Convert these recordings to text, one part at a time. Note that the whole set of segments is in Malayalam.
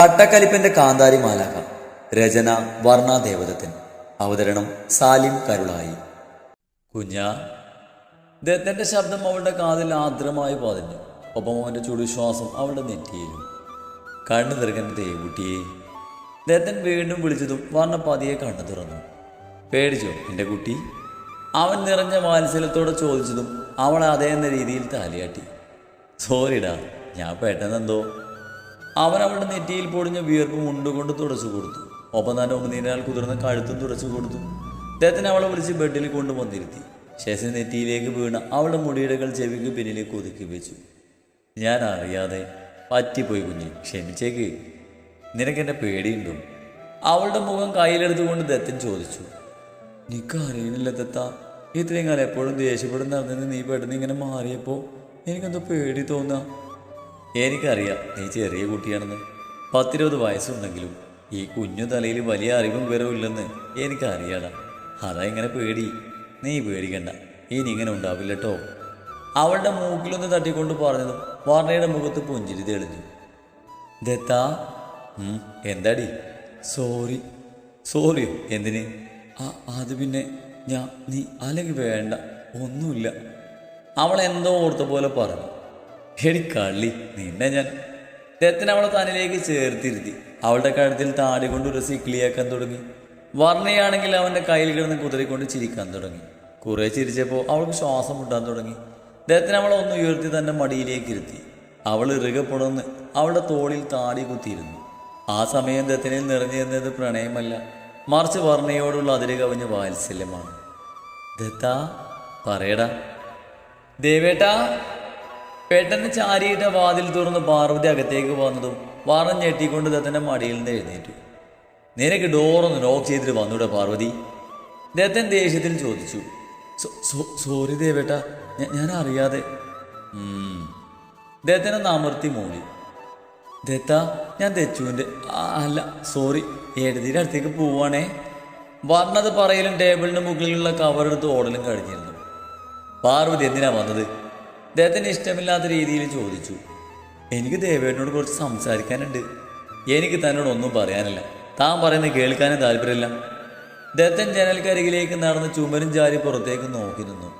കട്ടക്കലിപ്പന്റെ കാന്താരി മാലാക രചന വർണ അവതരണം സാലിം കരുളായി. കുഞ്ഞ ദത്തന്റെ ശബ്ദം അവളുടെ കാതിൽ ആദ്രമായി പതിഞ്ഞു. ഒപ്പം അവന്റെ ചുടുശ്വാസം അവളുടെ നെറ്റിയിലും. കണ്ണു തിറങ്ങുന്ന തേകുട്ടിയെ ദത്തൻ വീണ്ടും വിളിച്ചതും വർണ പതിയെ കണ്ണു തുറന്നു. പേടിച്ചോ എന്റെ കുട്ടി? അവൻ നിറഞ്ഞ വാത്സല്യത്തോടെ ചോദിച്ചതും അവൾ അതേ എന്ന രീതിയിൽ താലിയാട്ടി. സോറിടാ ഞാൻ പെട്ടെന്നെന്തോ അവൻ അവളുടെ നെറ്റിയിൽ പൊടിഞ്ഞ വിയർപ്പ് മുണ്ടുകൊണ്ട് തുടച്ചു കൊടുത്തു. ഒപ്പം തന്നെ ഉമിനീരാൽ കുതിർന്ന കഴുത്തും തുടച്ചു കൊടുത്തു. അദ്ദേഹത്തിന് അവളെ വിളിച്ച് ബെഡിൽ കൊണ്ടുവന്നിരുത്തി. ശേഷം നെറ്റിയിലേക്ക് വീണ അവളുടെ മുടിയിടകൾ ചെവിക്ക് പിന്നിലേക്ക് ഒതുക്കി വെച്ചു. ഞാൻ അറിയാതെ പറ്റിപ്പോയി കുഞ്ഞു ക്ഷമിച്ചേക്ക്. നിനക്കെന്നെ പേടിയുണ്ടോ? അവളുടെ മുഖം കയ്യിലെടുത്തുകൊണ്ട് ദത്തൻ ചോദിച്ചു. നിക്ക് അറിയണില്ല ദത്ത ഇത്രയും കാലം എപ്പോഴും ദേഷ്യപ്പെടുന്ന നീ പെട്ടെന്ന് ഇങ്ങനെ മാറിയപ്പോൾ എനിക്കെന്തോ പേടി തോന്നാ. എനിക്കറിയാം നീ ചെറിയ കുട്ടിയാണെന്ന്. പത്തിരുപത് വയസ്സുണ്ടെങ്കിലും ഈ കുഞ്ഞു തലയിൽ വലിയ അറിവും വിവരവും ഇല്ലെന്ന് എനിക്കറിയാടാ. അതാ ഇങ്ങനെ പേടി. നീ പേടിക്കണ്ട. ഇനി ഇങ്ങനെ ഉണ്ടാവില്ല കേട്ടോ അവളുടെ മൂക്കിലൊന്ന് തട്ടിക്കൊണ്ട് പറഞ്ഞതും വാർണയുടെ മുഖത്ത് പുഞ്ചിരി തെളിഞ്ഞു. ദത്താ എന്താടി? സോറി. സോറിയോ? എന്തിന്? അത് പിന്നെ ഞാൻ നീ അല്ലെങ്കിൽ വേണ്ട. ഒന്നുമില്ല. അവൾ എന്തോ ഓർത്ത പോലെ പറഞ്ഞു. എടി കള്ളി നിന്നെ ഞാൻ രത്തിന് അവളെ തന്നിലേക്ക് ചേർത്തിരുത്തി. അവളുടെ കഴുത്തിൽ താടി കൊണ്ട് ഉരസി കിളിയാക്കാൻ തുടങ്ങി. വർണയാണെങ്കിൽ അവന്റെ കയ്യിൽ കിടന്ന് കുതിരിക്കൊണ്ട് ചിരിക്കാൻ തുടങ്ങി. കുറേ ചിരിച്ചപ്പോൾ അവൾക്ക് ശ്വാസം മുട്ടാൻ തുടങ്ങി. ദത്തിന് അവളെ ഒന്ന് ഉയർത്തി തന്റെ മടിയിലേക്ക് ഇരുത്തി. അവൾ ഇറുകപ്പെടുന്ന് അവളുടെ തോളിൽ താടി കുത്തിയിരുന്നു. ആ സമയം ദത്തനിൽ നിറഞ്ഞു നിന്നത് പ്രണയമല്ല മറിച്ച് വർണയോടുള്ള അതിര് കവിഞ്ഞ വാത്സല്യമാണ്. ദത്ത പറയടാ. ദേവേട്ടാ പെട്ടെന്ന് ചാരിയിട്ട വാതിൽ തുറന്ന് പാർവതി അകത്തേക്ക് വന്നതും വാറം ഞെട്ടിക്കൊണ്ട് ദത്തന്റെ മടിയിൽ നിന്ന് എഴുന്നേറ്റു. നിനക്ക് ഡോറൊന്ന് ലോക്ക് ചെയ്തിട്ട് വന്നൂടെ പാർവതി? ദത്തൻ ദേഷ്യത്തിൽ ചോദിച്ചു. "സോ- സോ- സോറി ദേവേട്ട ഞാൻ അറിയാതെ. ദത്തനൊന്ന് അമർത്തി മൂളി ദത്ത ഞാൻ തെച്ചുവിന്റെ അല്ല സോറി എഴുതിയുടെ അടുത്തേക്ക് പോവാണേ വർണത് പറയലും ടേബിളിന് മുകളിലുള്ള കവറെടുത്ത് ഓടലും കഴിഞ്ഞിരുന്നു. പാർവതി എന്തിനാ വന്നത്? അദ്ദേഹത്തിന് ഇഷ്ടമില്ലാത്ത രീതിയിൽ ചോദിച്ചു. എനിക്ക് ദേവേട്ടനോട് കുറച്ച് സംസാരിക്കാനുണ്ട്. എനിക്ക് തന്നോട് ഒന്നും പറയാനില്ല. താൻ പറയുന്നത് കേൾക്കാനും താല്പര്യമില്ല. ദത്തൻ ജനൽക്കരികിലേക്ക് നടന്ന് ചുമരും ചാരി പുറത്തേക്ക് നോക്കി നിന്നു.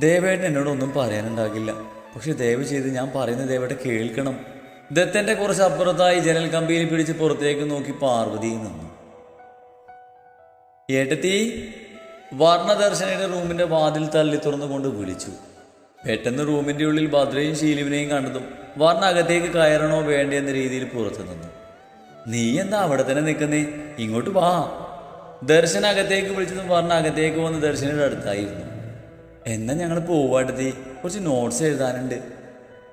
ദേവേട്ടൻ എന്നോടൊന്നും പറയാനുണ്ടാകില്ല. പക്ഷെ ദയവ് ചെയ്ത് ഞാൻ പറയുന്ന ദേവേട്ട കേൾക്കണം. ദത്തന്റെ കുറച്ച് അപ്പുറത്തായി ജനൽ കമ്പിയിൽ പിടിച്ച് പുറത്തേക്ക് നോക്കി പാർവതി നിന്നു. ഏട്ടത്തി വർണദർശനയുടെ റൂമിന്റെ വാതിൽ തള്ളി തുറന്നുകൊണ്ട് വിളിച്ചു. പെട്ടെന്ന് റൂമിന്റെ ഉള്ളിൽ ഭദ്രയും ശീലുവിനെയും കണ്ടതും വർണ അകത്തേക്ക് കയറണോ വേണ്ടേ എന്ന രീതിയിൽ പുറത്തു നിന്നു. നീ എന്താ അവിടെ തന്നെ നിൽക്കുന്നേ? ഇങ്ങോട്ട് വാ. ദർശന അകത്തേക്ക് വിളിച്ചതും വർണ അകത്തേക്ക് വന്ന് ദർശനയുടെ അടുത്തായിരുന്നു. എന്നാൽ ഞങ്ങൾ പോവാട്ടത്തി കുറച്ച് നോട്ട്സ് എഴുതാനുണ്ട്.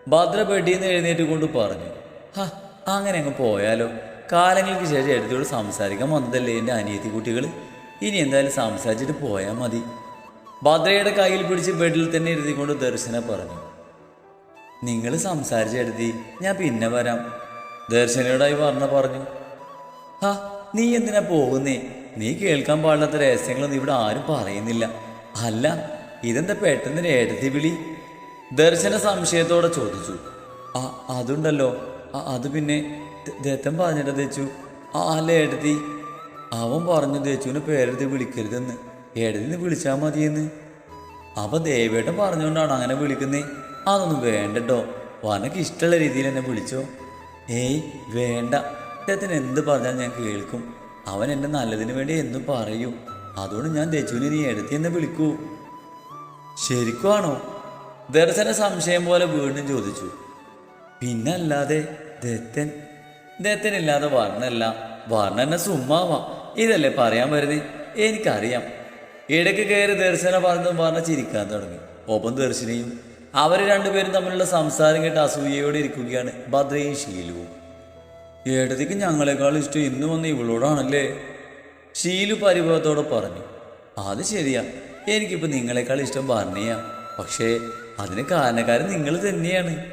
ഭദ്ര പെട്ടിയിൽ നിന്ന് എഴുന്നേറ്റ് കൊണ്ട് പറഞ്ഞു. ഹാ അങ്ങനെ അങ്ങ് പോയാലോ? കാലങ്ങൾക്ക് ശേഷം എടുത്തോട് സംസാരിക്കാൻ വന്നതല്ലേ എന്റെ അനിയത്തി കുട്ടികൾ ഇനി എന്തായാലും സംസാരിച്ചിട്ട് പോയാൽ മതി. ഭദ്രയുടെ കയ്യിൽ പിടിച്ച് ബെഡിൽ തന്നെ ഇരുത്തിക്കൊണ്ട് ദർശന പറഞ്ഞു. നിങ്ങൾ സംസാരിച്ചെടുത്തി ഞാൻ പിന്നെ വരാം ദർശനയോടായി പറഞ്ഞ പറഞ്ഞു. ഹാ നീ എന്തിനാ പോകുന്നേ? നീ കേൾക്കാൻ പാടില്ലാത്ത രഹസ്യങ്ങളൊന്നും ഇവിടെ ആരും പറയുന്നില്ല. അല്ല ഇതെന്താ പെട്ടെന്ന് രേടത്തി വിളി? ദർശന സംശയത്തോടെ ചോദിച്ചു. ആ അതുണ്ടല്ലോ. അത് പിന്നെ ദത്തം പറഞ്ഞിട്ട് തെച്ചു ആ അല്ല എടുത്തി അവൻ പറഞ്ഞു ദേച്ചുവിനെ പേരെടുത്ത് വിളിക്കരുതെന്ന്. ഏടത്തിന്ന് വിളിച്ചാൽ മതിയെന്ന്. അപ്പൊ ദേവേട്ടൻ പറഞ്ഞുകൊണ്ടാണ് അങ്ങനെ വിളിക്കുന്നേ? അതൊന്നും വേണ്ടട്ടോ. വനക്ക് ഇഷ്ടമുള്ള രീതിയിൽ എന്നെ വിളിച്ചോ. ഏയ് വേണ്ട. അദ്ദേഹത്തിന് എന്ത് പറഞ്ഞാൽ ഞാൻ കേൾക്കും. അവൻ എന്നെ നല്ലതിന് വേണ്ടി എന്തും പറയൂ. അതുകൊണ്ട് ഞാൻ ദേച്ചുവിനെ നീ എടുത്തി എന്നെ വിളിക്കൂ. ശരിക്കുവാണോ? ദർശന സംശയം പോലെ വീണ്ടും ചോദിച്ചു. പിന്നല്ലാതെ ദത്തൻ ദത്തനില്ലാതെ വർണല്ല വർണ എന്നെ സുമ്മാവാം. ഇതല്ലേ പറയാൻ വരുന്നേ? എനിക്കറിയാം. ഇടയ്ക്ക് കയറി ദർശന പറഞ്ഞതും പറഞ്ഞ ചിരിക്കാൻ തുടങ്ങി. ഒപ്പം ദർശനയും അവർ രണ്ടുപേരും തമ്മിലുള്ള സംസാരം കേട്ട് അസൂയയോടെ ഇരിക്കുകയാണ് ഭദ്രയും ശീലുവും ഏടത്തേക്ക് ഞങ്ങളെക്കാൾ ഇഷ്ടം ഇന്ന് വന്ന ഇവളോടാണല്ലേ? ശീലു പരിഭവത്തോടെ പറഞ്ഞു. അത് ശരിയാ. എനിക്കിപ്പോൾ നിങ്ങളെക്കാൾ ഇഷ്ടം വർണയാ പക്ഷേ അതിന് കാരണക്കാരൻ നിങ്ങൾ തന്നെയാണ്.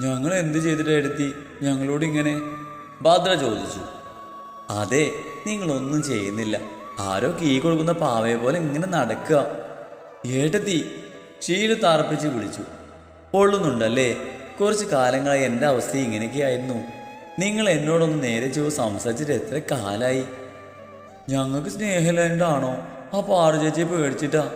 ഞങ്ങൾ എന്ത് ചെയ്തിട്ട് എടുത്തി? ഞങ്ങളോട് ഇങ്ങനെ? ഭദ്ര ചോദിച്ചു. അതെ നിങ്ങളൊന്നും ചെയ്യുന്നില്ല. ആരോ കീ കൊടുക്കുന്ന പാവയെ പോലെ ഇങ്ങനെ നടക്കുക. ഏട്ടത്തി ഷീലു തറപ്പിച്ച് വിളിച്ചു. പൊള്ളുന്നുണ്ടല്ലേ? കുറച്ച് കാലങ്ങളായി എന്റെ അവസ്ഥ ഇങ്ങനെയൊക്കെയായിരുന്നു. നിങ്ങൾ എന്നോടൊന്ന് നേരെ ചോ സംസാരിച്ചിട്ട് എത്ര കാലായി? ഞങ്ങൾക്ക് സ്നേഹമില്ലാണ്ടാണോ? ആ പാറു ചേച്ചിയെ പേടിച്ചിട്ടാ.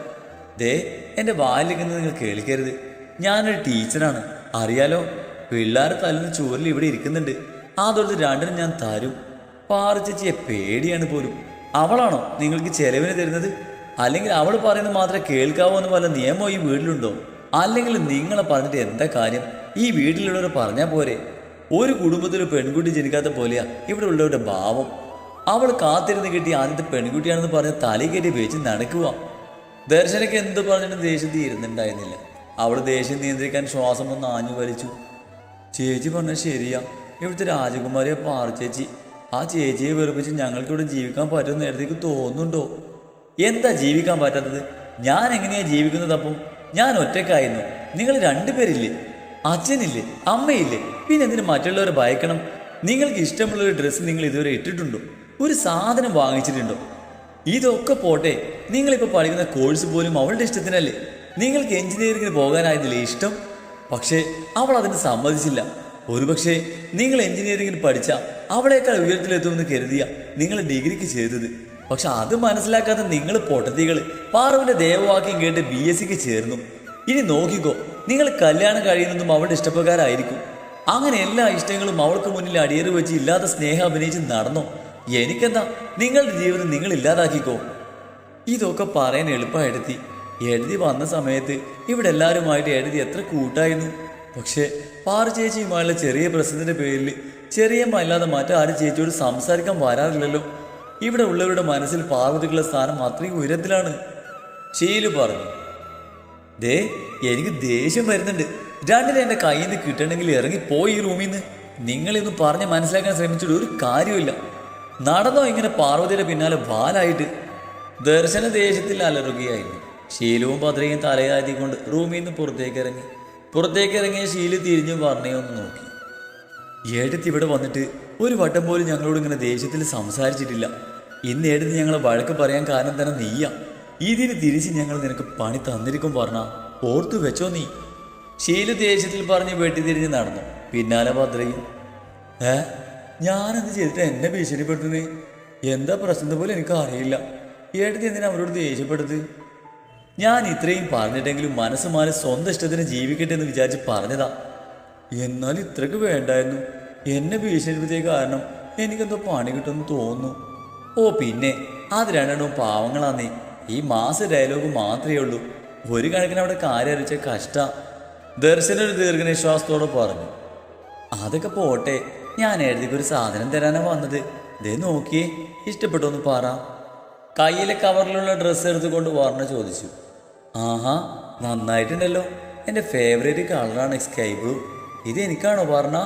ദേ എന്റെ വായിലിരിക്കുന്നത് നിങ്ങൾ കേൾക്കരുത്. ഞാനൊരു ടീച്ചറാണ്. അറിയാലോ പിള്ളേരെ തല്ലുന്ന ചോറിൽ ഇവിടെ ഇരിക്കുന്നുണ്ട്. അതോടത്ത് രണ്ടിനും ഞാൻ തരും. പാറു ചേച്ചിയെ പേടിയാണ് പോലും. അവളാണോ നിങ്ങൾക്ക് ചെലവിന് തരുന്നത്? അല്ലെങ്കിൽ അവൾ പറയുന്നത് മാത്രമേ കേൾക്കാവൂ എന്ന് വല്ല നിയമം ഈ വീട്ടിലുണ്ടോ? അല്ലെങ്കിൽ നിങ്ങളെ പറഞ്ഞിട്ട് എന്താ കാര്യം? ഈ വീട്ടിലുള്ളവർ പറഞ്ഞാൽ പോരെ. ഒരു കുടുംബത്തിൽ പെൺകുട്ടി ജനിക്കാത്ത പോലെയാ ഇവിടെ ഉള്ളവരുടെ ഭാവം. അവൾ കാത്തിരുന്ന് കിട്ടി ആദ്യത്തെ പെൺകുട്ടിയാണെന്ന് പറഞ്ഞ് കയറ്റി വെച്ച് നടക്കുക ദർശനയ്ക്ക് എന്ത് പറഞ്ഞിട്ടും ദേഷ്യം തീരുന്നുണ്ടായിരുന്നില്ല അവൾ ദേഷ്യം നിയന്ത്രിക്കാൻ ശ്വാസം ഒന്ന് ആഞ്ഞു വലിച്ചു. ചേച്ചി പറഞ്ഞ ശരിയാ. ഇവിടുത്തെ രാജകുമാരിയെ ചേച്ചി. ആ ചേച്ചിയെ വെറുപ്പിച്ച് ഞങ്ങൾക്കിവിടെ ജീവിക്കാൻ പറ്റുന്ന നേരത്തേക്ക് തോന്നുന്നുണ്ടോ? എന്താ ജീവിക്കാൻ പറ്റാത്തത്? ഞാൻ എങ്ങനെയാ ജീവിക്കുന്നത് അപ്പം? ഞാൻ ഒറ്റക്കായിരുന്നു നിങ്ങൾ രണ്ടുപേരില്ലേ? അച്ഛനില്ലേ? അമ്മയില്ലേ? പിന്നെ എന്തിനു മറ്റുള്ളവരെ ഭയക്കണം? നിങ്ങൾക്ക് ഇഷ്ടമുള്ള ഒരു ഡ്രസ്സ് നിങ്ങൾ ഇതുവരെ ഇട്ടിട്ടുണ്ടോ? ഒരു സാധനം വാങ്ങിച്ചിട്ടുണ്ടോ? ഇതൊക്കെ പോട്ടെ. നിങ്ങളിപ്പോൾ പഠിക്കുന്ന കോഴ്സ് പോലും അവളുടെ ഇഷ്ടത്തിനല്ലേ? നിങ്ങൾക്ക് എഞ്ചിനീയറിംഗിന് പോകാനായിരുന്നില്ലേ ഇഷ്ടം? പക്ഷേ അവൾ അതിന് സമ്മതിച്ചില്ല. ഒരുപക്ഷെ നിങ്ങൾ എഞ്ചിനീയറിംഗിൽ പഠിച്ച അവളേക്കാൾ ഉയരത്തിലെത്തുമെന്ന് കരുതിയ നിങ്ങൾ ഡിഗ്രിക്ക് ചെയ്തത് പക്ഷെ അത് മനസ്സിലാക്കാത്ത നിങ്ങൾ പൊട്ടത്തികൾ പാറുവിന്റെ ദേവവാക്യം കേട്ട് ബി എസ് സിക്ക് ചേർന്നു. ഇനി നോക്കിക്കോ നിങ്ങൾ കല്യാണം കഴിയുന്നതും അവളുടെ ഇഷ്ടപ്രകാരമായിരിക്കും. അങ്ങനെ എല്ലാ ഇഷ്ടങ്ങളും അവൾക്ക് മുന്നിൽ അടിയേറി വെച്ച് ഇല്ലാത്ത സ്നേഹം അഭിനയിച്ച് നടന്നോ? എനിക്കെന്താ? നിങ്ങളുടെ ജീവിതം നിങ്ങൾ ഇല്ലാതാക്കിക്കോ. ഇതൊക്കെ പറയാൻ എളുപ്പമായിട്ടെത്തി എഴുതി വന്ന സമയത്ത് ഇവിടെ എല്ലാവരുമായിട്ട് എഴുതി എത്ര കൂട്ടായിരുന്നു. പക്ഷേ പാറു ചേച്ചിയുമായുള്ള ചെറിയ പ്രശ്നത്തിന്റെ പേരിൽ ചെറിയമ്മ അല്ലാതെ ആര് ചേച്ചിയോട് സംസാരിക്കാൻ വരാറില്ലല്ലോ. ഇവിടെ ഉള്ളവരുടെ മനസ്സിൽ പാർവതിക്കുള്ള സ്ഥാനം അത്രയും ഉയരത്തിലാണ്. ചെയ്യലു പറഞ്ഞു ദേ എനിക്ക് ദേഷ്യം വരുന്നുണ്ട്. രണ്ടിന് എന്റെ കയ്യിൽ നിന്ന് കിട്ടണമെങ്കിൽ ഇറങ്ങി പോയി ഈ റൂമിൽ നിന്ന്. നിങ്ങളിന്ന് പറഞ്ഞ് മനസ്സിലാക്കാൻ ശ്രമിച്ചിട്ട് ഒരു കാര്യമില്ല നടന്നോ ഇങ്ങനെ പാർവതിയുടെ പിന്നാലെ വാലായിട്ട്. ദർശന ദേഷ്യത്തിൽ അലറുകയായിരുന്നു. ശീലവും ഭദ്രയും തലയാതിക്കൊണ്ട് റൂമിൽ നിന്ന് പുറത്തേക്ക് ഇറങ്ങി. പുറത്തേക്ക് ഇറങ്ങിയ ഷീൽ തിരിഞ്ഞു പറഞ്ഞയൊന്ന് നോക്കി. ഏടത്ത് ഇവിടെ വന്നിട്ട് ഒരു വട്ടം പോലും ഞങ്ങളോട് ഇങ്ങനെ ദേഷ്യത്തിൽ സംസാരിച്ചിട്ടില്ല. ഇന്ന് ഏടത്തി ഞങ്ങളെ വഴക്ക് പറയാൻ കാരണം തന്നെ നീയാ. ഇതിന് തിരിച്ച് ഞങ്ങൾ നിനക്ക് പണി തന്നിരിക്കും പറഞ്ഞ ഓർത്തു വെച്ചോ നീ? ഷീൽ ദേഷ്യത്തിൽ പറഞ്ഞ് വെട്ടിത്തിരിഞ്ഞ് നടന്നു. പിന്നാലെ ഭദ്രയും ഏ ഞാനെന്ത് ചെയ്തിട്ട് എന്നെ ഭീഷണിപ്പെടുത്തുന്നത് എന്താ പ്രശ്നം പോലും എനിക്ക് അറിയില്ല ഏടത്തി എന്തിനാ അവരോട് ദേഷ്യപ്പെടുന്നത് ഞാൻ ഇത്രയും പറഞ്ഞിട്ടെങ്കിലും മനസ്സ് മാറി സ്വന്തം ഇഷ്ടത്തിന് ജീവിക്കട്ടെ എന്ന് വിചാരിച്ച് പറഞ്ഞതാ. എന്നാൽ ഇത്രക്ക് വേണ്ടായിരുന്നു. എന്നെ ഭീഷണിപ്പെടുത്തിയ കാരണം എനിക്കെന്തോ പണി കിട്ടുമെന്ന് തോന്നുന്നു. ഓ പിന്നെ അത് രണ്ടെണ്ണവും പാവങ്ങളാന്നേ. ഈ മാസ ഡയലോഗ് മാത്രമേ ഉള്ളൂ. ഒരു കണക്കിന് അവിടെ കാര്യം അറിയിച്ച കഷ്ട. ദർശന ഒരു ദീർഘനിശ്വാസത്തോടെ പറഞ്ഞു. അതൊക്കെ പോട്ടെ ഞാൻ എഴുതിക്കൊരു സാധനം തരാനാണ് വന്നത്. ദേ നോക്കിയേ ഇഷ്ടപ്പെട്ടു ഒന്ന് പറ. കയ്യിലെ കവറിലുള്ള ഡ്രസ്സ് എടുത്തുകൊണ്ട് വർണ ചോദിച്ചു. ആഹാ നന്നായിട്ടുണ്ടല്ലോ. എന്റെ ഫേവറേറ്റ് കളറാണ് സ്കൈ ബ്ലൂ ഇത് എനിക്കാണോ പറഞ്ഞ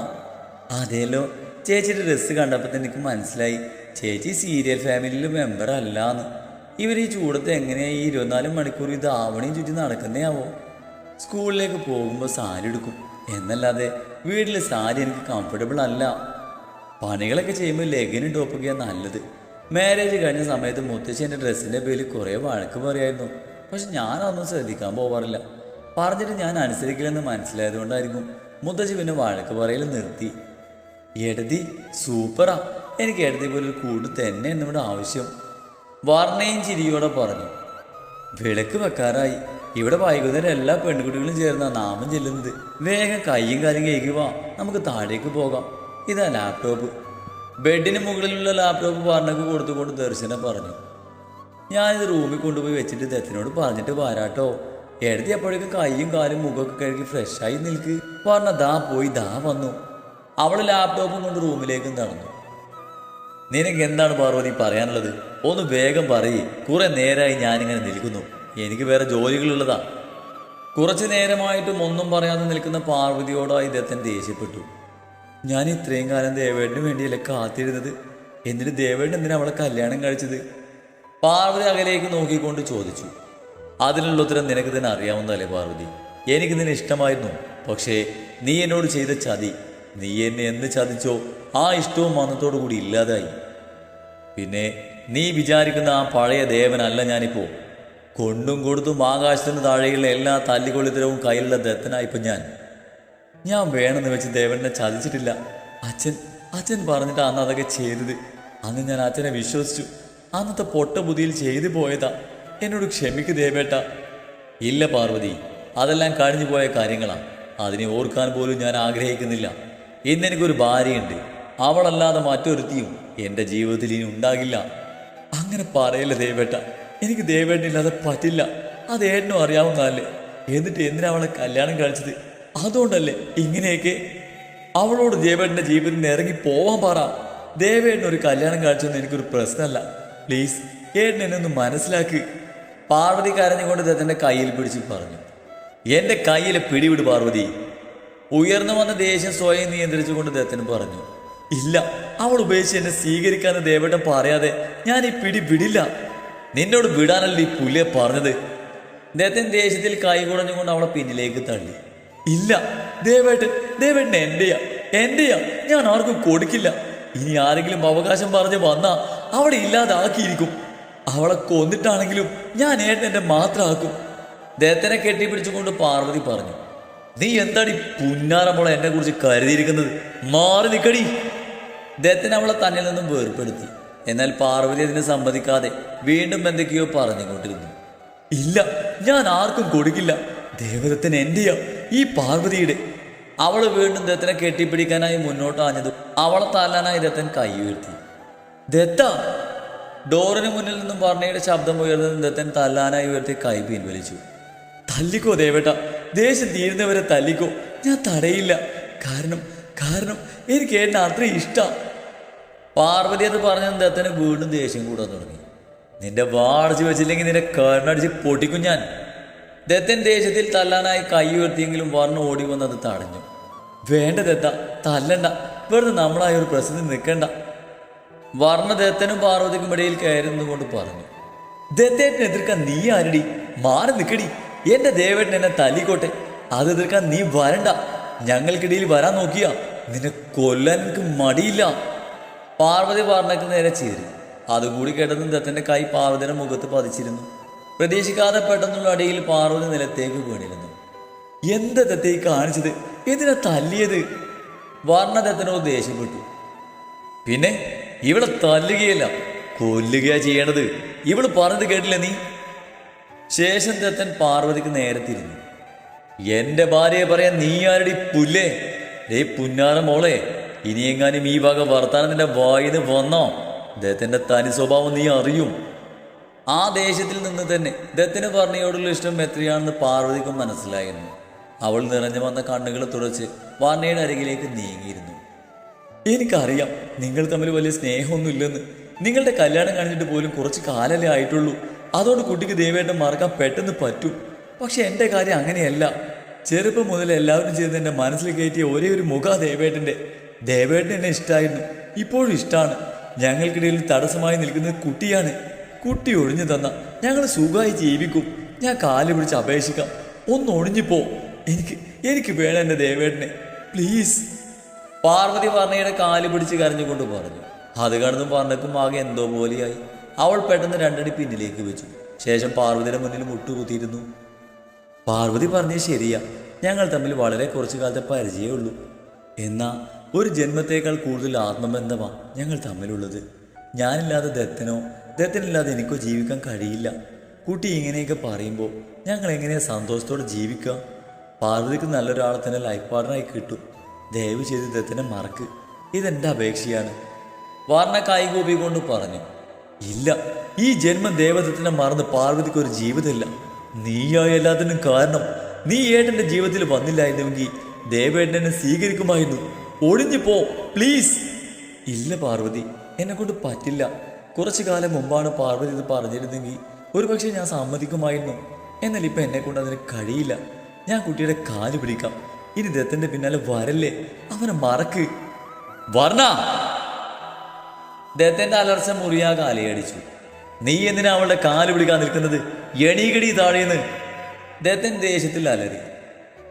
അതേലോ. ചേച്ചിയുടെ ഡ്രസ്സ് കണ്ടപ്പോൾ തന്നെ എനിക്ക് മനസ്സിലായി. ചേച്ചി സീരിയൽ ഫാമിലിയിലെ മെമ്പർ അല്ലാന്ന്. ഇവർ ഈ ചൂടത്ത് എങ്ങനെയാ ഈ ഇരുപത്തിനാല് മണിക്കൂർ ഇത് ആവണിയും ചുറ്റി നടക്കുന്നേയാവോ സ്കൂളിലേക്ക് പോകുമ്പോൾ സാരി എടുക്കും. എന്നല്ലാതെ വീട്ടിൽ സാരി എനിക്ക് കംഫർട്ടബിൾ അല്ല. പണികളൊക്കെ ചെയ്യുമ്പോൾ ലെഗിനും ടോപ്പൊക്കെയാണ് നല്ലത്. മാരേജ് കഴിഞ്ഞ സമയത്ത് മുത്തശ്ശി എന്റെ ഡ്രസ്സിന്റെ പേരിൽ കുറേ വഴക്ക് പറയായിരുന്നു. പക്ഷെ ഞാനതൊന്നും ശ്രദ്ധിക്കാൻ പോവാറില്ല. പറഞ്ഞിട്ട് ഞാൻ അനുസരിക്കില്ലെന്ന് മനസ്സിലായതുകൊണ്ടായിരിക്കും മുത്തശ്ശി പിന്നെ വഴക്ക് പറയൽ നിർത്തി. എടതി സൂപ്പറാ. എനിക്ക് എടതി പോലെ ഒരു കൂട് തന്നെ എന്നിവിടെ ആവശ്യം. വർണയും ചിരിയോടെ പറഞ്ഞു. വിളക്ക് വെക്കാറായി. ഇവിടെ വൈകുന്നേരം എല്ലാ പെൺകുട്ടികളും ചേർന്ന നാമം ചെല്ലുന്നത്. വേഗം കൈയും കാലും കഴുകുക നമുക്ക് താഴേക്ക് പോകാം. ഇതാ ലാപ്ടോപ്പ് ബെഡിന് മുകളിലുള്ള ലാപ്ടോപ്പ് പറഞ്ഞക്ക് കൊടുത്തുകൊണ്ട് ദർശന പറഞ്ഞു. ഞാനിത് റൂമിൽ കൊണ്ടുപോയി വെച്ചിട്ട് ദത്തിനോട് പറഞ്ഞിട്ട് വരാട്ടോ. എടുത്ത് എപ്പോഴേക്കും കൈയും കാലും മുഖമൊക്കെ കഴുകി ഫ്രഷായി നിൽക്ക്. പറഞ്ഞ ദാ പോയി ദാ വന്നു. അവൾ ലാപ്ടോപ്പും കൊണ്ട് റൂമിലേക്ക് നടന്നു. നിനക്ക് എന്താണ് പാർവതി പറയാനുള്ളത്? ഒന്ന് വേഗം പറയേ. കുറെ നേരമായി ഞാനിങ്ങനെ നിൽക്കുന്നു. എനിക്ക് വേറെ ജോലികളുള്ളതാ. കുറച്ചു നേരമായിട്ടും ഒന്നും പറയാതെ നിൽക്കുന്ന പാർവതിയോടായി ദത്തൻ ദേഷ്യപ്പെട്ടു. ഞാൻ ഇത്രയും കാലം ദേവേടിന് വേണ്ടിയല്ലേ കാത്തിരുന്നത്? എന്നിട്ട് ദേവേടൻ എന്തിനാ അവളെ കല്യാണം കഴിച്ചത്? പാർവതി അകലേക്ക് നോക്കിക്കൊണ്ട് ചോദിച്ചു. അതിനുള്ള ഉത്തരം നിനക്ക് തന്നെ അറിയാവുന്നതല്ലേ പാർവതി? എനിക്ക് നിന്നെ ഇഷ്ടമായിരുന്നു. പക്ഷേ നീ എന്നോട് ചെയ്ത ചതി നീ എന്നെ എന്ന് ചതിച്ചോ ആ ഇഷ്ടവും അന്നത്തോടു കൂടി ഇല്ലാതായി. പിന്നെ നീ വിചാരിക്കുന്ന ആ പഴയ ദേവനല്ല ഞാനിപ്പോ. കൊണ്ടും കൊടുത്തും ആകാശത്തിന് താഴെയുള്ള എല്ലാ തല്ലിക്കൊള്ളിത്തരവും കയ്യിലുള്ള ദത്തനായിപ്പോ ഞാൻ. ഞാൻ വേണമെന്ന് വെച്ച് ദേവനെ ചതിച്ചിട്ടില്ല. അച്ഛൻ അച്ഛൻ പറഞ്ഞിട്ട് അന്ന് അതൊക്കെ ചെയ്തത്. അന്ന് ഞാൻ അച്ഛനെ വിശ്വസിച്ചു. അന്നത്തെ പൊട്ടബുദ്ധിയിൽ ചെയ്തു പോയതാ. എന്നോട് ക്ഷമിക്ക് ദേവേട്ട. ഇല്ല പാർവതി അതെല്ലാം കഴിഞ്ഞു പോയ കാര്യങ്ങളാണ് അതിനെ ഓർക്കാൻ പോലും ഞാൻ ആഗ്രഹിക്കുന്നില്ല. ഇന്നെനിക്കൊരു ഭാര്യയുണ്ട്. അവളല്ലാതെ മറ്റൊരുത്തിയും എന്റെ ജീവിതത്തിൽ ഇനി ഉണ്ടാകില്ല. അങ്ങനെ പറയല്ല ദേവേട്ട. എനിക്ക് ദേവേട്ടനില്ലാതെ പറ്റില്ല. അത് ഏട്ടനും അറിയാവുന്നതല്ലേ. എന്നിട്ട് എന്തിനാ അവളെ കല്യാണം കഴിച്ചത്? അതുകൊണ്ടല്ലേ ഇങ്ങനെയൊക്കെ അവളോട് ദേവേട്ടന്റെ ജീവിതത്തിൽ നിന്ന് ഇറങ്ങി പോവാൻ പറ ദേവേട്ടൻ ഒരു കല്യാണം കഴിച്ചൊന്നും എനിക്കൊരു പ്രശ്നമല്ല. പ്ലീസ് ഏട്ടൻ എന്നെ ഒന്ന് മനസ്സിലാക്കി. പാർവതി കരഞ്ഞുകൊണ്ട് ദത്തന്റെ കയ്യിൽ പിടിച്ച് പറഞ്ഞു. എന്റെ കയ്യിലെ പിടിവിട് പാർവതി. ഉയർന്നു വന്ന ദേഷ്യം സ്വയം നിയന്ത്രിച്ചുകൊണ്ട് ദത്തൻ പറഞ്ഞു. ഇല്ല അവൾ ഉപേക്ഷിച്ച് എന്നെ സ്വീകരിക്കാന്ന് ദേവേട്ടൻ പറയാതെ ഞാൻ ഈ പിടി വിടില്ല. നിന്നോട് വിടാനല്ല ഈ പുലിയെ പറഞ്ഞത്. ദത്തൻ ദേഷ്യത്തിൽ കൈ കുടഞ്ഞുകൊണ്ട് അവളെ പിന്നിലേക്ക് തള്ളി. ഇല്ല. ദേവേട്ടൻ ദേവേട്ടൻ എന്റെയാ എന്റെയാ ഞാൻ ആർക്കും കൊടുക്കില്ല. ഇനി ആരെങ്കിലും അവകാശം പറഞ്ഞ് വന്നാ അവളെ ഇല്ലാതാക്കിയിരിക്കും. അവളെ കൊന്നിട്ടാണെങ്കിലും ഞാൻ ഏട്ടൻ എന്റെ മാത്രമാക്കും. ദേത്തനെ കെട്ടിപ്പിടിച്ചുകൊണ്ട് പാർവതി പറഞ്ഞു നീ എന്താടി പുന്നാരമോളെ എന്നെ കുറിച്ച് കരുതിയിരിക്കുന്നത്? മാറി നിക്കടി. ദത്തൻ അവളെ തന്നിൽ നിന്നും വേർപ്പെടുത്തി. എന്നാൽ പാർവതി അതിനെ സമ്മതിക്കാതെ വീണ്ടും എന്തൊക്കെയോ പറഞ്ഞുകൊണ്ടിരുന്നു. ഇല്ല ഞാൻ ആർക്കും കൊടുക്കില്ല. ദേവദത്തൻ എന്റെയാ ഈ പാർവതിയുടെ. അവൾ വീണ്ടും ദത്തനെ കെട്ടിപ്പിടിക്കാനായി മുന്നോട്ട് ആഞ്ഞതും അവളെ തല്ലാനായി ദത്തൻ കൈ ഉയർത്തി. ദത്ത ഡോറിന് മുന്നിൽ നിന്നും വർണയുടെ ശബ്ദം ഉയർന്നതും ദത്തൻ തല്ലാനായി ഉയർത്തി കൈ പിൻവലിച്ചു. തല്ലിക്കോ ദേവേട്ട ദേശം തീരുന്നവരെ തല്ലിക്കോ. ഞാൻ തടയില്ല. കാരണം കാരണം എനിക്ക് എന്നെ അത്ര ഇഷ്ടം. പാർവതി അത് പറഞ്ഞ ദത്തന് വീണ്ടും ദേഷ്യം കൂടാൻ തുടങ്ങി. നിന്റെ വാടച്ച് വെച്ചില്ലെങ്കിൽ നിന്റെ കണ്ണടിച്ച് പൊട്ടിക്കും ഞാൻ. ദത്തൻ ദേശത്തിൽ തല്ലാനായി കൈ ഉയർത്തിയെങ്കിലും വർണ ഓടി വന്നത് തടഞ്ഞു. വേണ്ട ദത്ത തല്ലണ്ട. വെറുതെ നമ്മളായ ഒരു പ്രസിദ്ധി നിൽക്കണ്ട. വർണ ദത്തനും പാർവതിക്കും ഇടയിൽ കയറുന്നുകൊണ്ട് പറഞ്ഞു ദത്തേട്ടനെ എതിർക്കാൻ നീ ആരടി? മാറി നിൽക്കടി. എന്റെ ദേവേട്ടൻ എന്നെ തല്ലിക്കോട്ടെ. അത് എതിർക്കാൻ നീ വരണ്ട. ഞങ്ങൾക്കിടയിൽ വരാൻ നോക്കിയാ. നിന്നെ കൊല്ലാൻ എനിക്ക് മടിയില്ല. പാർവതി പറഞ്ഞേക്ക് നേരെ ചേരി. അതുകൂടി കേട്ടതും ദത്തന്റെ കൈ പാർവതിയുടെ മുഖത്ത് പതിച്ചിരുന്നു. പ്രതീക്ഷിക്കാതെ പെട്ടെന്നുള്ള അടിയിൽ പാർവതി നിലത്തേക്ക് വീണിരുന്നു. എന്താ ദത്തേ ഈ കാണിച്ചത്? എന്തിനാ തല്ലിയത്? വർണദത്തനോട് ദേഷ്യപ്പെട്ടു പിന്നെ ഇവിടെ തല്ലുകയല്ല കൊല്ലുകയാ ചെയ്യണത്. ഇവൾ പറഞ്ഞത് കേട്ടില്ല നീ? ശേഷം ദത്തൻ പാർവതിക്ക് നേരെ തിരിഞ്ഞു. എന്റെ ഭാര്യയെ പറയാൻ നീ ആരുടെ പുല്ലേ? ഡേ പുന്നാറ മോളെ ഇനിയെങ്ങാനും ഈ വക വർത്താനം നിന്റെ വായിന്ന് വന്നോ? ദത്തന്റെ തനി സ്വഭാവം നീ അറിയും. ആ ദേശത്തിൽ നിന്ന് തന്നെ ദത്തിന് വർണയോടുള്ള ഇഷ്ടം എത്രയാണെന്ന് പാർവതിക്കും മനസ്സിലായിരുന്നു. അവൾ നിറഞ്ഞു വന്ന കണ്ണുകൾ തുടച്ച് വർണയുടെ അരികിലേക്ക് നീങ്ങിയിരുന്നു. എനിക്കറിയാം നിങ്ങൾ തമ്മിൽ വലിയ സ്നേഹമൊന്നുമില്ലെന്ന്. നിങ്ങളുടെ കല്യാണം കഴിഞ്ഞിട്ട് പോലും കുറച്ച് കാലല്ലേ ആയിട്ടുള്ളൂ. അതോട് കുട്ടിക്ക് ദേവേട്ടൻ മറക്കാൻ പെട്ടെന്ന് പറ്റും. പക്ഷെ എന്റെ കാര്യം അങ്ങനെയല്ല. ചെറുപ്പം മുതൽ എല്ലാവരും ചെയ്ത് എന്റെ മനസ്സിൽ കയറ്റിയ ഒരേ ഒരു മുഖ ദേവേട്ടന്റെ. ദേവേട്ടൻ എന്നെ ഇഷ്ടമായിരുന്നു ഇപ്പോഴും ഇഷ്ടമാണ് ഞങ്ങൾക്കിടയിൽ തടസ്സമായി നിൽക്കുന്നത് കുട്ടിയാണ്. കുട്ടി ഒഴിഞ്ഞു തന്ന ഞങ്ങൾ സുഖമായി ജീവിക്കും. ഞാൻ കാൽ പിടിച്ച് അപേക്ഷിക്കാം. ഒന്ന് ഒഴിഞ്ഞിപ്പോ. എനിക്ക് എനിക്ക് വേണം എന്റെ ദേവേട്ടനെ. പ്ലീസ്. പാർവതി വർണയുടെ കാൽ പിടിച്ച് കരഞ്ഞുകൊണ്ട് പറഞ്ഞു. അത് കടന്നും വർണക്കും ആകെ എന്തോ പോലെയായി. അവൾ പെട്ടെന്ന് രണ്ടടി പിന്നിലേക്ക് വെച്ചു. ശേഷം പാർവതിയുടെ മുന്നിൽ മുട്ടുകുത്തിയിരുന്നു. പാർവതി പറഞ്ഞത് ശരിയാ. ഞങ്ങൾ തമ്മിൽ വളരെ കുറച്ചു കാലത്തെ പരിചയമേ ഉള്ളൂ. എന്നാ ഒരു ജന്മത്തേക്കാൾ കൂടുതൽ ആത്മബന്ധമാണ് ഞങ്ങൾ തമ്മിലുള്ളത്. ഞാനില്ലാതെ ദത്തനോ ദത്തനില്ലാതെ എനിക്കോ ജീവിക്കാൻ കഴിയില്ല. കുട്ടി ഇങ്ങനെയൊക്കെ പറയുമ്പോൾ ഞങ്ങൾ എങ്ങനെയാണ് സന്തോഷത്തോടെ ജീവിക്കുക? പാർവതിക്ക് നല്ലൊരാളെ തന്നെ ലൈഫ് പാർട്ണറായി കിട്ടും. ദയവ് ചെയ്ത് ഇദ്ദേഹത്തിനെ മറക്ക്. ഇതെന്റെ അപേക്ഷയാണ്. വർണ കൊണ്ട് പറഞ്ഞു. ഇല്ല ഈ ജന്മം ദേവദത്തിനെ മറന്ന് പാർവതിക്ക് ഒരു ജീവിതമില്ല. നീയായ എല്ലാത്തിനും കാരണം. നീ ഏട്ടന്റെ ജീവിതത്തിൽ വന്നില്ലായിരുന്നുവെങ്കിൽ ദേവേട്ടനെ സ്വീകരിക്കുമായിരുന്നു. ഒളിഞ്ഞു പോ പ്ലീസ് ഇല്ല പാർവതി. എന്നെ കൊണ്ട് പറ്റില്ല. കുറച്ചു കാലം മുമ്പാണ് പാർവതി ഇത് പറഞ്ഞിരുന്നെങ്കിൽ ഒരുപക്ഷെ ഞാൻ സമ്മതിക്കുമായിരുന്നു. എന്നാൽ ഇപ്പം എന്നെ കൊണ്ട് അതിന് കഴിയില്ല. ഞാൻ കുട്ടിയുടെ കാൽ പിടിക്കാം. ഇനി ദത്തന്റെ പിന്നാലെ വരല്ലേ? അവനെ മറക്ക്. വർണ! ദത്തന്റെ അലർച്ച മുറിയാ കാലയടിച്ചു നീ എന്തിനാ അവളുടെ കാൽ പിടിക്കാൻ നിൽക്കുന്നത്? എണീകടി താഴേന്ന്. ദത്തൻ ദേഷ്യത്തിൽ അലറി.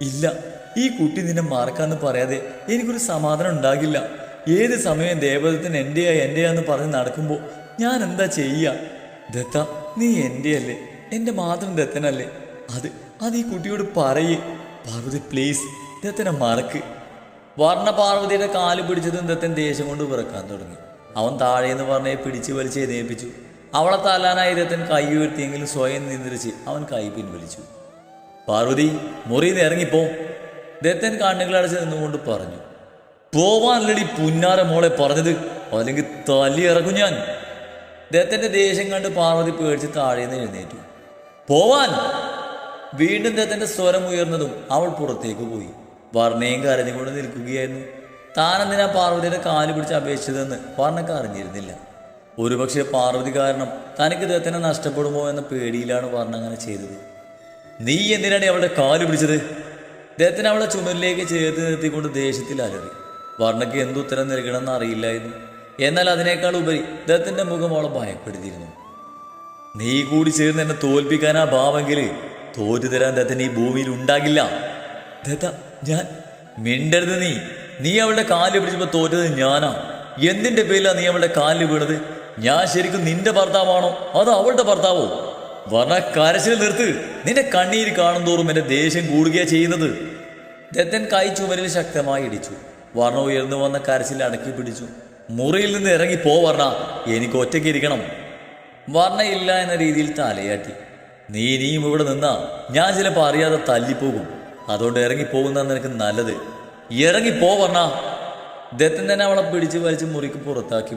ഇല്ല ഈ കുട്ടി നിന്നെ മറക്കാന്ന് പറയാതെ എനിക്കൊരു സമാധാനം ഉണ്ടാകില്ല. ഏത് സമയം ദേവദത്തിന് എന്റെയാ എന്റെയാന്ന് പറഞ്ഞ് നടക്കുമ്പോൾ ഞാൻ എന്താ ചെയ്യുക ദത്ത നീ എന്റെയല്ലേ? എന്റെ മാത്രം ദത്തനല്ലേ? അത് അത് ഈ കുട്ടിയോട് പറയേ. പാർവതി പ്ലീസ് ദത്തനെ മറക്ക്. വർണ പാർവതിയുടെ കാൽ പിടിച്ചതും ദത്തൻ ദേഷ്യം കൊണ്ട് പിറക്കാൻ തുടങ്ങി. അവൻ താഴേന്ന് പറഞ്ഞേ പിടിച്ച് വലിച്ച് എഴുന്നേൽപ്പിച്ചു അവളെ തല്ലാനായി ദത്തൻ കൈ ഉയർത്തിയെങ്കിലും സ്വയം നിയന്ത്രിച്ച് അവൻ കൈ പിൻവലിച്ചു. പാർവതി മുറിയിൽ നിന്ന് ഇറങ്ങിപ്പോ. ദത്തൻ കണ്ണുകളടച്ച് നിന്നുകൊണ്ട് പറഞ്ഞു. പോവാനല്ലടി പുന്നാര മോളെ പറഞ്ഞത്. അല്ലെങ്കിൽ തല്ലി ഇറക്കും ഞാൻ. ദത്തന്റെ ദേഷ്യം കണ്ട് പാർവതി പേടിച്ച് താഴേന്ന് എഴുന്നേറ്റു. പോവാൻ! വീണ്ടും ദത്തന്റെ സ്വരം ഉയർന്നതും അവൾ പുറത്തേക്ക് പോയി. വർണയും കരഞ്ഞുകൊണ്ട് നിൽക്കുകയായിരുന്നു. താനെന്തിനാ പാർവതിയുടെ കാൽ പിടിച്ച് അപേക്ഷിച്ചതെന്ന് വർണക്ക് അറിഞ്ഞിരുന്നില്ല. ഒരുപക്ഷെ പാർവതി കാരണം തനിക്ക് ദത്തനെ നഷ്ടപ്പെടുമോ എന്ന പേടിയിലാണ് വർണ അങ്ങനെ ചെയ്തത്. നീ എന്തിനാണ് അവളുടെ കാൽ പിടിച്ചത്? ദത്തൻ അവളെ ചുമലിലേക്ക് ചേർത്ത് നിർത്തിക്കൊണ്ട് ദേഷ്യത്തിൽ അലറി. വർണയ്ക്ക് എന്തുത്തരം നൽകണമെന്ന് അറിയില്ലായിരുന്നു. എന്നാൽ അതിനേക്കാൾ ഉപരി ദത്തിന്റെ മുഖം അവളെ ഭയപ്പെടുത്തിയിരുന്നു. നീ കൂടി ചേർന്ന് എന്നെ തോൽപ്പിക്കാനാ ഭാവെങ്കിൽ തോറ്റു തരാൻ ദത്തൻ ഈ ഭൂമിയിൽ ഉണ്ടാകില്ല. ദത്ത ഞാൻ മിണ്ടരുത് നീ. നീ അവളുടെ കാലിൽ പിടിച്ചപ്പോൾ തോറ്റത് ഞാനാ. എന്തിന്റെ പേരിലാണ് നീ അവളുടെ കാലിൽ വീണത്? ഞാൻ ശരിക്കും നിന്റെ ഭർത്താവാണോ? അതോ അവളുടെ ഭർത്താവോ? വർണ കരച്ചിൽ നിർത്ത്. നിന്റെ കണ്ണീര് കാണും തോറും എന്റെ ദേഷ്യം കൂടുകയാണ് ചെയ്യുന്നത്. ദത്തൻ കൈ ചുമരിൽ ശക്തമായി ഇടിച്ചു. വർണ ഉയർന്നു വന്ന കരച്ചിൽ അടക്കി പിടിച്ചു. മുറിയിൽ നിന്ന് ഇറങ്ങി പോ എനിക്ക് ഒറ്റയ്ക്ക് ഇരിക്കണം. വർണയില്ല എന്ന രീതിയിൽ തലയാട്ടി. നീ ഇനിയും ഇവിടെ നിന്നാ. ഞാൻ ചിലപ്പോൾ അറിയാതെ തല്ലിപ്പോകും. അതുകൊണ്ട് ഇറങ്ങിപ്പോകുന്ന നിനക്ക് നല്ലത്. ഇറങ്ങിപ്പോ വർണ. ദത്തൻ തന്നെ അവളെ പിടിച്ച് വലിച്ച് മുറിക്ക് പുറത്താക്കി